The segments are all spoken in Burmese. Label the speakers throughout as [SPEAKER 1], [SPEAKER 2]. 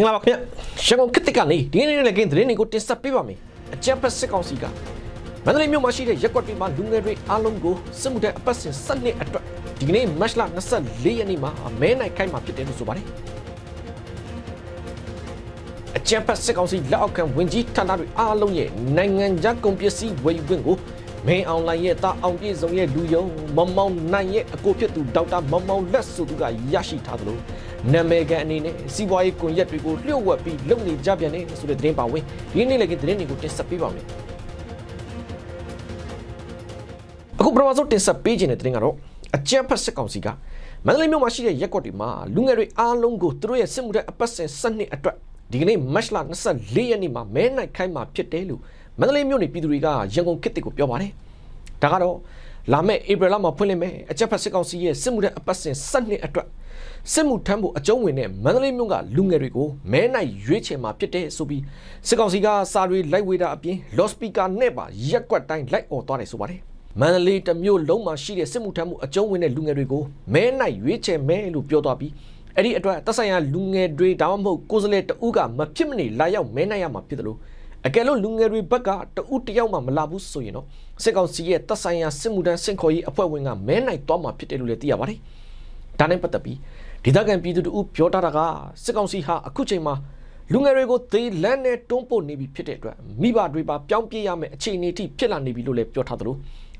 [SPEAKER 1] င်္ဂလာပါခင်ဗျရန်ကုန်ခေတ်တစ်ကနေဒီနေ့လည်းကင်းသတင်းတွေကိုတင်ဆက်ပေးပါမယ်အကြံဖက်စစ်ကောင်စီကမန္တလေးမြို့မှာရှိတဲ့ရက်ကွက်တွေမှာလူငယ်တွေအားလုံးကိုစစ်မှုထမ်းအပတ်စဉ်စနစ်အတွက်ဒီကနေ့မတ်လ24ရက်နေ့မှာမဲနိုင်ခိုင်းမှာဖြစ်တယ်လို့ဆိုပါတယ်အကြံဖက်စစ်ကောင်စီလက်အောက်ခံဝင်ကြီးဌာနတွေအားလုံးရဲ့နိုင်ငံခြားကုန်ပစ္စည်းဝယ်ယူခွင့်ကိုမင်းအွန်လိုင်းရဲ့တာအောင်ပြည့်စုံရဲ့လူယုံမမောင်နိုင်ရဲ့အကိုဖြစ်သူဒေါက်တာမမောင်လက်ဆိုသူကရရှိထားသလို နာမည်ကန်အနေနဲ့စီးပွားရေးကွန်ရက်တွေကိုလျှို့ဝှက်ပြီးလုပ်နေကြပြန်တယ်ဆိုတဲ့သတင်းပါဝင်ဒီနေ့လည်းကသတင်းတွေကိုတင်ဆက်ပေးပါမယ်အခုပထမဆုံးတင်ဆက်ပေးခြင်းတဲ့သတင်းကတော့အကြမ်းဖက်စစ်ကောင်စီကမန္တလေးမြို့မှာရှိတဲ့ရက်ကွက်တွေမှာလူငယ်တွေအားလုံးကိုသူတို့ရဲ့စစ်မှုထမ်းအပတ်စဉ်စနစ်အတွက်ဒီကနေ့မတ်လ24ရက်နေ့မှာမဲနိုင်ခိုင်းမှာဖြစ်တယ်လို့မန္တလေးမြို့နေပြည်သူတွေကရန်ကုန်ခေတ်တစ်ကိုပြောပါတယ်။ဒါကတော့ လာမယ့်ဧပြီလမှာဖွင့်လှစ်မယ်အကြက်ဖက်စစ်ကောင်စီရဲ့စစ်မှုထမ်းအပတ်စဉ်စနစ်အတွက်စစ်မှုထမ်းဖို့အကျုံးဝင်တဲ့မန္တလေးမြို့ကလူငယ်တွေကိုမဲနိုင်ရွေးချယ်မှာဖြစ်တဲ့ဆိုပြီးစစ်ကောင်စီကစာတွေလိုက်ဝေတာအပြင်လော့စပီကာနဲ့ပါရက်ကွက်တိုင်းလိုက်អော်သွားတယ်ဆိုပါတယ်။မန္တလေးတစ်မြို့လုံးမှာရှိတဲ့စစ်မှုထမ်းမှုအကျုံးဝင်တဲ့လူငယ်တွေကိုမဲနိုင်ရွေးချယ်မဲလို့ပြောသွားပြီးအဲ့ဒီအတွက်သက်ဆိုင်ရာလူငယ်တွေဒါမှမဟုတ်ကိုယ်စားလှယ်တဦးကမဖြစ်မနေလာရောက်မဲနိုင်ရမှာဖြစ်တယ်လို့ အကယ်လို့လူငယ်တွေဘက်ကတဦးတယောက်မှမလာဘူးဆိုရင်တော့စစ်ကောင်စီရဲ့သက်ဆိုင်ရာစစ်မှုထမ်းစင်ခေါ်ရေးအဖွဲ့ဝင်ကမဲနိုင်သွားမှာဖြစ်တယ်လို့လည်းသိရပါတယ်။ဒါနဲ့ပတ်သက်ပြီးဒေသခံပြည်သူတို့ပြောထားတာကစစ်ကောင်စီဟာအခုချိန်မှာလူငယ်တွေကိုသေလန်းနဲ့တွန်းပို့နေပြီဖြစ်တဲ့အတွက်မိဘတွေပါပြောင်းပြေးရမယ့်အခြေအနေအထိဖြစ်လာနေပြီလို့လည်းပြောထားသလို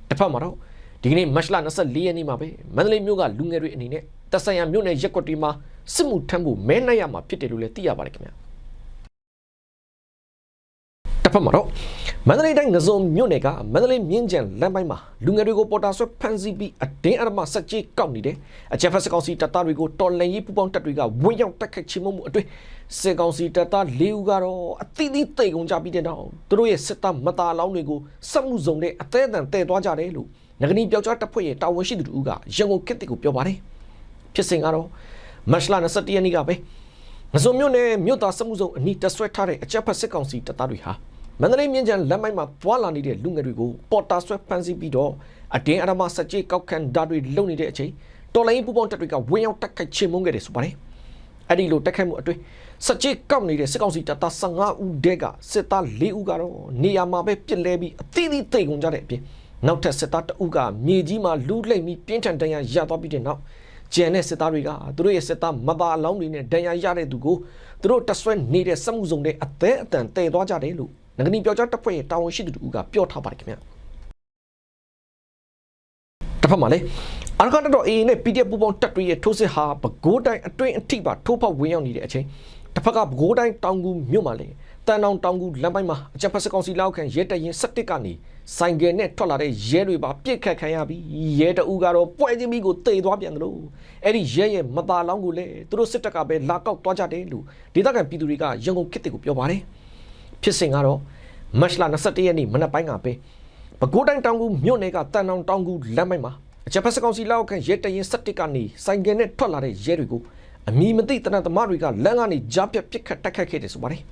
[SPEAKER 1] တစ်ဖက်မှာတော့ဒီကနေ့မတ်လ24ရက်နေ့မှာပဲမန္တလေးမြို့ကလူငယ်တွေအနေနဲ့တက်ဆိုင်ရာမြို့နယ်ရက်ကွက်တွေမှာစစ်မှုထမ်းဖို့မဲနိုင်ရမှာဖြစ်တယ်လို့လည်းသိရပါတယ်ခင်ဗျာ တစ်ဖက်မှာတော့မန္တလေးတိုင်းငစုံမြို့နယ်ကမန္တလေးမြင်းကြံလမ်းပိုင်းမှာလူငယ်တွေကိုပေါ်တာဆွဲဖမ်းဆီးပြီးအတင်းအဓမ္မဆက်ကြီးကောက်နေတယ်အကြက်ဖက်စကောင်စီတပ်သားတွေကိုတော်လန်ရေးပူပေါင်းတပ်တွေကဝင်းရောက်တက်ခတ်ချေမှုမှုအတွေ့စစ်ကောင်စီတပ်သား၄ဦးကတော့အသီးသီးတိတ်ကုန်ကြပြီးတဲ့နောက်သူတို့ရဲ့စစ်တပ်မသားလောင်းတွေကိုစက်မှုစုံတဲ့အသေးအံတည်သွားကြတယ်လို့ငကနီပြောက်ကြားတပ်ဖွဲ့ရဲ့တာဝန်ရှိသူတို့ကရန်ကုန်ခေတ်ကိုပြောပါတယ်ဖြစ်စဉ်ကတော့မတ်လ21ရက်နေ့ကပဲငစုံမြို့နယ်မြို့သားစက်မှုစုံအနီးတက်ဆွဲထားတဲ့အကြက်ဖက်စစ်ကောင်စီတပ်သားတွေဟာ မန္တလေးမြင်းချံလမ်းမိုက်မှာပွာလာနေတဲ့လူငယ်တွေကိုပေါ်တာဆွဲဖမ်းဆီးပြီးတော့အတင်းအဓမ္မစကြေးကောက်ခံဓာတ်တွေလုံနေတဲ့အချိန်တော်လိုင်းပူပေါင်းတပ်တွေကဝင်းရောက်တက်ခိုက်ချေမှုန်းခဲ့တယ်ဆိုပါတယ်။အဲ့ဒီလိုတက်ခိုက်မှုအတွင်းစကြေးကောက်နေတဲ့စစ်ကောင်စီတပ်သား15ဦးတဲကစစ်သား4ဦးကတော့နေရာမှာပဲပြစ်လဲပြီးအသီးသီးတိတ်ကုန်ကြတဲ့အပြင်နောက်ထပ်စစ်သားတအုပ်ကမြေကြီးမှာလူးလှိမ့်ပြီးပြင်းထန်တန်ရာရသွားပြီးတဲ့နောက်ကျန်တဲ့စစ်သားတွေကသူတို့ရဲ့စစ်သားမသားအလောင်းတွေနဲ့ဒဏ်ရာရတဲ့သူကိုသူတို့တဆွဲနေတဲ့စက်မှုစုံတဲ့အသေးအတန်တည်သွားကြတယ်လို့ ငကနီပြောကြားတပ်ဖွဲ့ရဲ့တာဝန်ရှိသူတို့ကပြောထားပါတယ်ခင်ဗျတစ်ဖက်မှာလည်းအရကန်တော် AA နဲ့ PDF ပူပေါင်းတပ်တွေရဲ့ထိုးစစ်ဟာပဲခူးတိုင်းအတွင်းအထိပါထိုးဖောက်ဝင်ရောက်နေတဲ့အချိန်တစ်ဖက်ကပဲခူးတိုင်းတောင်ကူမြို့မှာလည်းတန်တောင်တောင်ကူလမ်းပိုင်းမှာအကြပ်ဖက်စကောင်စီလောက်ခံရဲတရင်17ကနေဆိုင်ကယ်နဲ့ထွက်လာတဲ့ရဲတွေပါပြစ်ခတ်ခံရပြီးရဲတအူကတော့ပွဲချင်းပြီးကိုတေသွားပြန်တယ်လို့အဲ့ဒီရဲရဲ့မသားလောင်းကိုလည်းသူတို့စစ်တပ်ကပဲလာကောက်သွားကြတယ်လို့ဒေသခံပြည်သူတွေကရန်ကုန်ခေတ်တွေကိုပြောပါတယ် ဖြစ်စဉ်ကတော့မတ်လ21ရက်နေ့မနက်ပိုင်းကပဲပဲခူးတိုင်းတောင်ကူမြို့နယ်ကတန်တောင်တောင်ကူလမ်းပိုင်းမှာအကြပ်ဖက်စကောင်စီလောက်ခံရဲတရင်17ကနေဆိုင်ကယ်နဲ့ထွက်လာတဲ့ရဲတွေကိုအမီမသိတနတ်သမားတွေကလမ်းကနေကြားပြတ်ပစ်ခတ်တိုက်ခတ်ခဲ့တယ်ဆိုပါတယ်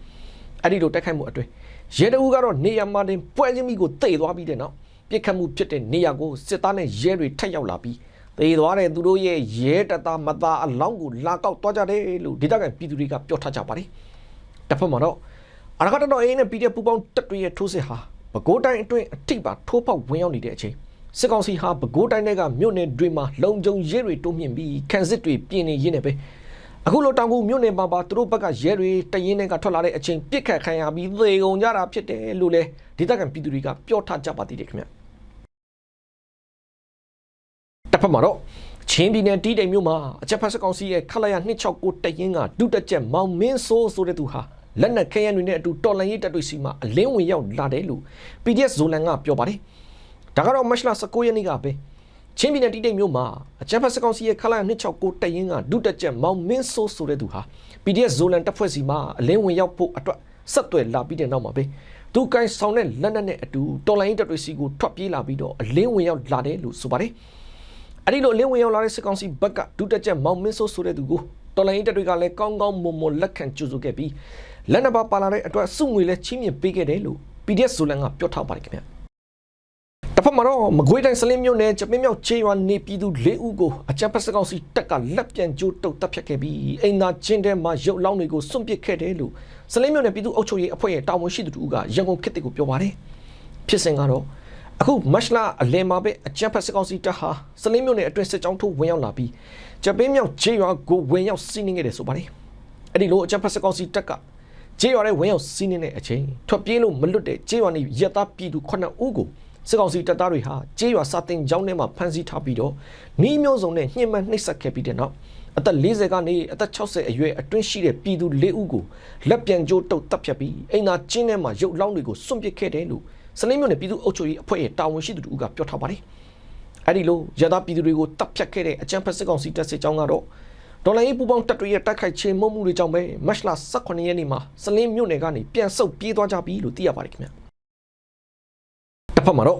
[SPEAKER 1] အဲ့ဒီလိုတိုက်ခိုက်မှုအတွင်းရဲတအူးကတော့နေရာမှာတင်ပွဲချင်းမိကိုတိတ်သွားပြီးတဲ့နောက်ပြစ်ခတ်မှုဖြစ်တဲ့နေရာကိုစစ်သားနဲ့ရဲတွေထက်ရောက်လာပြီးတေသွားတဲ့သူတို့ရဲ့ရဲတသားမသားအလောင်းကိုလာကောက်သွားကြတယ်လို့ဒေသခံပြည်သူတွေကပြောထားကြပါတယ်တစ်ဖက်မှာတော့ အရကတတော်အင်းနဲ့ PDF ပူပေါင်းတပ်တွေရဲ့ထိုးစစ်ဟာပဲခူးတိုင်းအတွင်းအထိပါထိုးပေါက်ဝင်ရောက်နေတဲ့အချိန်စစ်ကောင်စီဟာပဲခူးတိုင်းတွေကမြို့နယ်တွေမှာလုံခြုံရဲတွေတိုးမြင့်ပြီးခန်းစစ်တွေပြင်နေရင်းနဲ့ပဲအခုလိုတောင်ကူမြို့နယ်မှာပါသူတို့ဘက်ကရဲတွေတရင်တွေကထွက်လာတဲ့အချိန်ပြစ်ခတ်ခံရပြီးသေကုန်ကြတာဖြစ်တယ်လို့လေဒေသခံပြည်သူတွေကပြောထားကြပါသေးတယ်ခင်ဗျတစ်ဖက်မှာတော့ချင်းပြည်နယ်တီးတိမ်မြို့မှာအကြက်ဖက်စကောင်စီရဲ့ခလာရ269တရင်ကဒုတက်ချက်မောင်မင်းစိုးဆိုတဲ့သူဟာ လက်နက်ခဲယမ်းတွေနဲ့အတူတော်လန်ရေးတပ်တွေစီမှာအလင်းဝင်ရောက်လာတယ်လို့ PDF ဇိုလန်ကပြောပါတယ်ဒါကတော့မတ်လ19ရက်နေ့ကပဲချင်းပြည်နယ်တီးတိမ်မြို့မှာအကြမ်းဖက်စကောင်စီရဲ့ခလာ269တရင်ကဒုတက်ချက်မောင်မင်းစိုးဆိုတဲ့သူဟာ PDF ဇိုလန်တပ်ဖွဲ့စီမှာအလင်းဝင်ရောက်ဖို့အတွက်ဆက်သွယ်လာပြီးတဲ့နောက်မှာပဲသူကိုင်းဆောင်တဲ့လက်နက်နဲ့အတူတော်လိုင်းတပ်တွေစီကိုထွက်ပြေးလာပြီးတော့အလင်းဝင်ရောက်လာတယ်လို့ဆိုပါတယ်အဲ့ဒီလိုအလင်းဝင်ရောက်လာတဲ့စစ်ကောင်စီဘက်ကဒုတက်ချက်မောင်မင်းစိုးဆိုတဲ့သူကို တော်လိုင်းတပ်တွေကလည်းကောင်းကောင်းမွန်မွန်လက်ခံကြိုဆိုခဲ့ပြီးလက်နက်ပါပါလာတဲ့အတွက်စုငွေလည်းချင်းမြင့်ပေးခဲ့တယ်လို့ PDF ဇိုလန်ကပြောထားပါတယ်ခင်ဗျတစ်ဖက်မှာတော့မကွေးတိုင်းစလင်းမြို့နယ်ကျပင်းမြောက်ချေရွာနေပြည်သူ၄ဦးကိုအကြမ်းဖက်စစ်ကောင်စီတပ်ကလက်ပြန်ကျိုးတုတ်တပ်ဖြတ်ခဲ့ပြီးအိမ်သာချင်းထဲမှာရုပ်လောင်းတွေကိုစွန့်ပစ်ခဲ့တယ်လို့စလင်းမြို့နယ်ပြည်သူ့အုပ်ချုပ်ရေးအဖွဲ့ရဲ့တာဝန်ရှိသူတို့ကရန်ကုန်ခေတ်တစ်ကိုပြောပါတယ်ဖြစ်စဉ်ကတော့ အခုမတ်လအလယ်မှာပဲအကြမ်းဖက်စစ်ကောင်စီတပ်ဟာစလင်းမြို့နယ်အတွင်းစစ်ကြောင်းထိုးဝင်ရောက်လာပြီးကျပင်းမြောက်ချေရွာကိုဝင်ရောက်စီးနင်းခဲ့တယ်ဆိုပါတယ်အဲ့ဒီလိုအကြမ်းဖက်စစ်ကောင်စီတပ်ကကျေးရွာထဲဝင်ရောက်စီးနင်းတဲ့အချိန်ထွက်ပြေးလို့မလွတ်တဲ့ကျေးရွာနေရက်သားပြည်သူ9ဦးကိုစစ်ကောင်စီတပ်သားတွေဟာကျေးရွာစာတင်ကျောင်းထဲမှာဖမ်းဆီးထားပြီးတော့နှီးမျိုးစုံနဲ့ညှဉ်းပန်းနှိပ်စက်ခဲ့ပြီးတဲ့နောက်အသက်40ကနေအသက်60အရွယ်အတွင်းရှိတဲ့ပြည်သူ၄ဦးကိုလက်ပြန်ကြိုးတုပ်တပ်ဖြတ်ပြီးအိမ်သာကျင်းထဲမှာရုပ်လောင်းတွေကိုစွန့်ပစ်ခဲ့တယ်လို့ စလင်းမြို့နယ်ပြည်သူ့အုပ်ချုပ်ရေးအဖွဲ့ရဲ့တာဝန်ရှိသူတို့ကပြောထားပါတယ်။အဲဒီလိုရသပြည်သူတွေကိုတပ်ဖြတ်ခဲ့တဲ့အကြမ်းဖက်စစ်ကောင်စီတပ်စစ်ကြောင်းကတော့ဒေါ်လာရေးပူပေါင်းတပ်တွေရဲ့တိုက်ခိုက်ခြင်းမုံမှုတွေကြောင့်ပဲမတ်လ18ရက်နေ့မှာစလင်းမြို့နယ်ကနေပြန်ဆုတ်ပြေးသွားကြပြီလို့သိရပါတယ်ခင်ဗျာ။တစ်ဖက်မှာတော့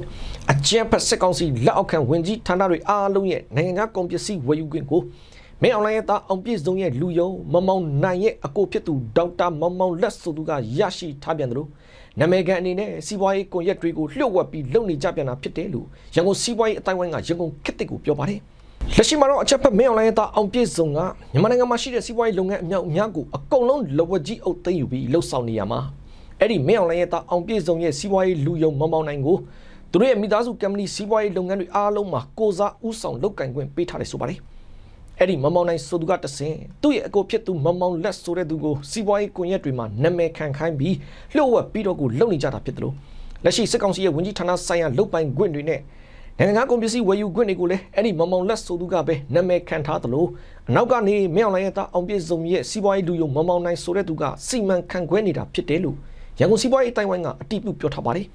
[SPEAKER 1] အကြမ်းဖက်စစ်ကောင်စီလက်အောက်ခံဝင်ကြီးဌာနတွေအားလုံးရဲ့နိုင်ငံခြားကုန်ပစ္စည်းဝယ်ယူခွင့်ကို မင်းအွန်လိုင်းရဲ့သားအောင်ပြည့်စုံရဲ့လူယုံမမောင်နိုင်ရဲ့အကိုဖြစ်သူဒေါက်တာမောင်မောင်လက်ဆိုသူကရရှိထားပြန်တယ်လို့နာမည်ကန်အနေနဲ့စီးပွားရေးကွန်ရက်တွေကိုလျှို့ဝှက်ပြီးလုပ်နေကြပြန်တာဖြစ်တယ်လို့ရန်ကုန်စီးပွားရေးအတိုင်းဝိုင်းကရန်ကုန်ခေတ်တစ်ကိုပြောပါတယ်လက်ရှိမှာတော့အချက်ဖက်မင်းအွန်လိုင်းရဲ့သားအောင်ပြည့်စုံကမြန်မာနိုင်ငံမှာရှိတဲ့စီးပွားရေးလုပ်ငန်းအမြောက်အများကိုအကုန်လုံးလဝက်ကြီးအုပ်သိမ်းယူပြီးလှုပ်ဆောင်နေရမှာအဲ့ဒီမင်းအွန်လိုင်းရဲ့သားအောင်ပြည့်စုံရဲ့စီးပွားရေးလူယုံမောင်မောင်နိုင်ကိုသူတို့ရဲ့မိသားစုကမ္ပဏီစီးပွားရေးလုပ်ငန်းတွေအားလုံးမှာကိုစားဥဆောင်လုပ်ကင်ခွင့်ပေးထားတယ်ဆိုပါတယ် အဲ့ဒီမမောင်နိုင်ဆိုသူကတဆင်သူ့ရဲ့အကိုဖြစ်သူမမောင်လက်ဆိုတဲ့သူကိုစီးပွားရေးကွန်ရက်တွေမှာနာမည်ခံခိုင်းပြီးလှုပ်ဝက်ပြီးတော့ကိုလုံနေကြတာဖြစ်တယ်လို့လက်ရှိစစ်ကောင်စီရဲ့ဝန်ကြီးဌာနဆိုင်ရာလုတ်ပိုင်ခွင့်တွေနဲ့နိုင်ငံခြားကုန်ပစ္စည်းဝယ်ယူခွင့်တွေကိုလည်းအဲ့ဒီမမောင်လက်ဆိုသူကပဲနာမည်ခံထားတယ်လို့အနောက်ကနေမြောင်လိုင်းရဲ့တာအောင်ပြည့်စုံရဲ့စီးပွားရေးလူယုံမမောင်နိုင်ဆိုတဲ့သူကစီမံခန့်ခွဲနေတာဖြစ်တယ်လို့ရန်ကုန်စီးပွားရေးအတိုင်းဝိုင်းကအတည်ပြုပြောထားပါတယ်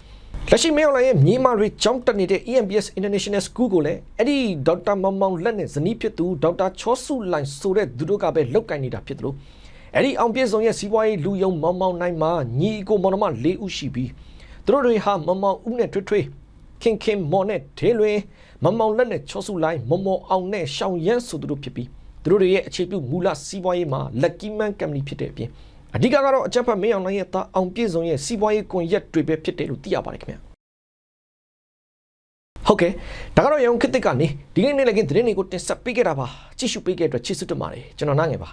[SPEAKER 1] လက်ရှိမြောင်လိုင်းရဲ့မြေမာရီကျောင်းတက်နေတဲ့ EMBS International School ကိုလည်းအဲ့ဒီဒေါက်တာမောင်မောင်လက်နဲ့ဇနီးဖြစ်သူဒေါက်တာချောစုလိုင်ဆိုတဲ့သူတို့ကပဲလောက်ကင်နေတာဖြစ်တယ်လို့အဲ့ဒီအောင်ပြည့်စုံရဲ့စီးပွားရေးလူယုံမောင်မောင်နိုင်မှာညီအကိုမောင်နှမ၄ဦးရှိပြီးသူတို့တွေဟာမောင်မောင်ဦးနဲ့ထွေးထွေးခင်ခင်မော်နဲ့ဒေးလွင်မမောင်လက်နဲ့ချောစုလိုင်းမမောအောင်နဲ့ရှောင်ရန်းဆိုသူတို့ဖြစ်ပြီးသူတို့တွေရဲ့အခြေပြုမူလစီးပွားရေးမှာ Lucky Man Company ဖြစ်တဲ့အပြင် အဓိကကတော့အချက်ဖတ်မင်းအောင်နိုင်ရဲ့တာအောင်ပြည့်စုံရဲ့စီးပွားရေးကွန်ရက်တွေပဲဖြစ်တယ်လို့သိရပါတယ်ခင်ဗျာဟုတ်ကဲ့ဒါကတော့ရန်ကုန်ခေတ်သစ်ကနေဒီနေ့နေ့လည်းကင်းသတင်းတွေကိုတင်ဆက်ပေးခဲ့တာပါကြည့်ရှုပေးခဲ့တဲ့အတွက်ကျေးဇူးတင်ပါတယ်ကျွန်တော်နားငယ်ပါ